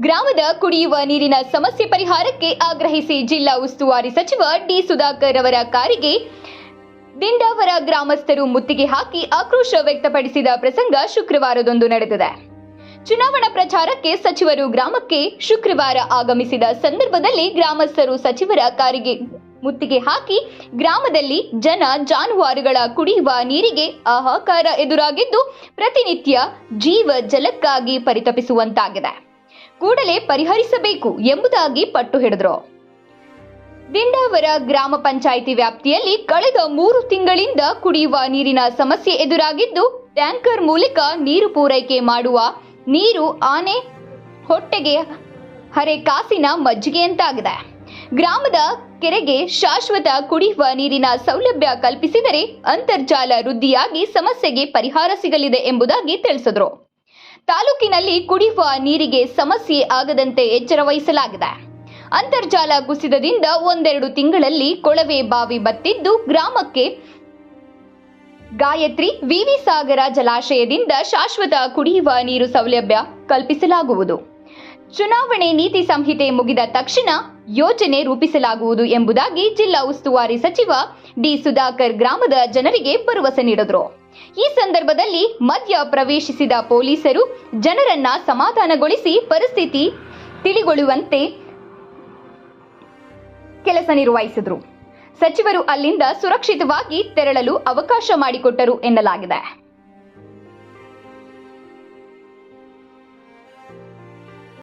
ಗ್ರಾಮದ ಕುಡಿಯುವ ನೀರಿನ ಸಮಸ್ಯೆ ಪರಿಹಾರಕ್ಕೆ ಆಗ್ರಹಿಸಿ ಜಿಲ್ಲಾ ಉಸ್ತುವಾರಿ ಸಚಿವ ಡಿ ಸುಧಾಕರ್ ಅವರ ಕಾರಿಗೆ ದಿಂಡಾವರ ಗ್ರಾಮಸ್ಥರು ಮುತ್ತಿಗೆ ಹಾಕಿ ಆಕ್ರೋಶ ವ್ಯಕ್ತಪಡಿಸಿದ ಪ್ರಸಂಗ ಶುಕ್ರವಾರದಂದು ನಡೆದಿದೆ. ಚುನಾವಣಾ ಪ್ರಚಾರಕ್ಕೆ ಸಚಿವರು ಗ್ರಾಮಕ್ಕೆ ಶುಕ್ರವಾರ ಆಗಮಿಸಿದ ಸಂದರ್ಭದಲ್ಲಿ ಗ್ರಾಮಸ್ಥರು ಸಚಿವರ ಕಾರಿಗೆ ಮುತ್ತಿಗೆ ಹಾಕಿ ಗ್ರಾಮದಲ್ಲಿ ಜನ ಜಾನುವಾರುಗಳ ಕುಡಿಯುವ ನೀರಿಗೆ ಆಹಾಕಾರ ಎದುರಾಗಿದ್ದು ಪ್ರತಿನಿತ್ಯ ಜೀವ ಜಲಕ್ಕಾಗಿ ಪರಿತಪಿಸುವಂತಾಗಿದೆ. ಕೂಡಲೇ ಪರಿಹರಿಸಬೇಕು ಎಂಬುದಾಗಿ ಪಟ್ಟು ಹಿಡಿದ್ರು. ದಿಂಡಾವರ ಗ್ರಾಮ ಪಂಚಾಯಿತಿ ವ್ಯಾಪ್ತಿಯಲ್ಲಿ ಕಳೆದ ಮೂರು ತಿಂಗಳಿಂದ ಕುಡಿಯುವ ನೀರಿನ ಸಮಸ್ಯೆ ಎದುರಾಗಿದ್ದು, ಟ್ಯಾಂಕರ್ ಮೂಲಕ ನೀರು ಪೂರೈಕೆ ಮಾಡುವ ನೀರು ಆನೆ ಹೊಟ್ಟೆಗೆ ಹರೆ ಕಾಸಿನ ಮಜ್ಜಿಗೆಯಂತಾಗಿದೆ ಗ್ರಾಮದ ಕೆರೆಗೆ ಶಾಶ್ವತ ಕುಡಿಯುವ ನೀರಿನ ಸೌಲಭ್ಯ ಕಲ್ಪಿಸಿದರೆ ಅಂತರ್ಜಾಲ ವೃದ್ಧಿಯಾಗಿ ಸಮಸ್ಯೆಗೆ ಪರಿಹಾರ ಸಿಗಲಿದೆ ಎಂಬುದಾಗಿ ತಿಳಿಸಿದ್ರು. ತಾಲೂಕಿನಲ್ಲಿ ಕುಡಿಯುವ ನೀರಿಗೆ ಸಮಸ್ಯೆ ಆಗದಂತೆ ಎಚ್ಚರ ವಹಿಸಲಾಗಿದೆ. ಅಂತರ್ಜಾಲ ಕುಸಿತದಿಂದ ಒಂದೆರಡು ತಿಂಗಳಲ್ಲಿ ಕೊಳವೆ ಬಾವಿ ಬತ್ತಿದ್ದು ಗ್ರಾಮಕ್ಕೆ ಗಾಯತ್ರಿ ವಿವಿ ಸಾಗರ ಜಲಾಶಯದಿಂದ ಶಾಶ್ವತ ಕುಡಿಯುವ ನೀರು ಸೌಲಭ್ಯ ಕಲ್ಪಿಸಲಾಗುವುದು. ಚುನಾವಣೆ ನೀತಿ ಸಂಹಿತೆ ಮುಗಿದ ತಕ್ಷಣ ಯೋಜನೆ ರೂಪಿಸಲಾಗುವುದು ಎಂಬುದಾಗಿ ಜಿಲ್ಲಾ ಉಸ್ತುವಾರಿ ಸಚಿವ ಡಿ ಸುಧಾಕರ್ ಗ್ರಾಮದ ಜನರಿಗೆ ಭರವಸೆ ನೀಡಿದರು. ಈ ಸಂದರ್ಭದಲ್ಲಿ ಮಧ್ಯ ಪ್ರವೇಶಿಸಿದ ಪೊಲೀಸರು ಜನರನ್ನ ಸಮಾಧಾನಗೊಳಿಸಿ ಪರಿಸ್ಥಿತಿ ತಿಳಿಗೊಳ್ಳುವಂತೆ ಕೆಲಸ ನಿರ್ವಹಿಸಿದರು. ಸಚಿವರು ಅಲ್ಲಿಂದ ಸುರಕ್ಷಿತವಾಗಿ ತೆರಳಲು ಅವಕಾಶ ಮಾಡಿಕೊಟ್ಟರು ಎನ್ನಲಾಗಿದೆ.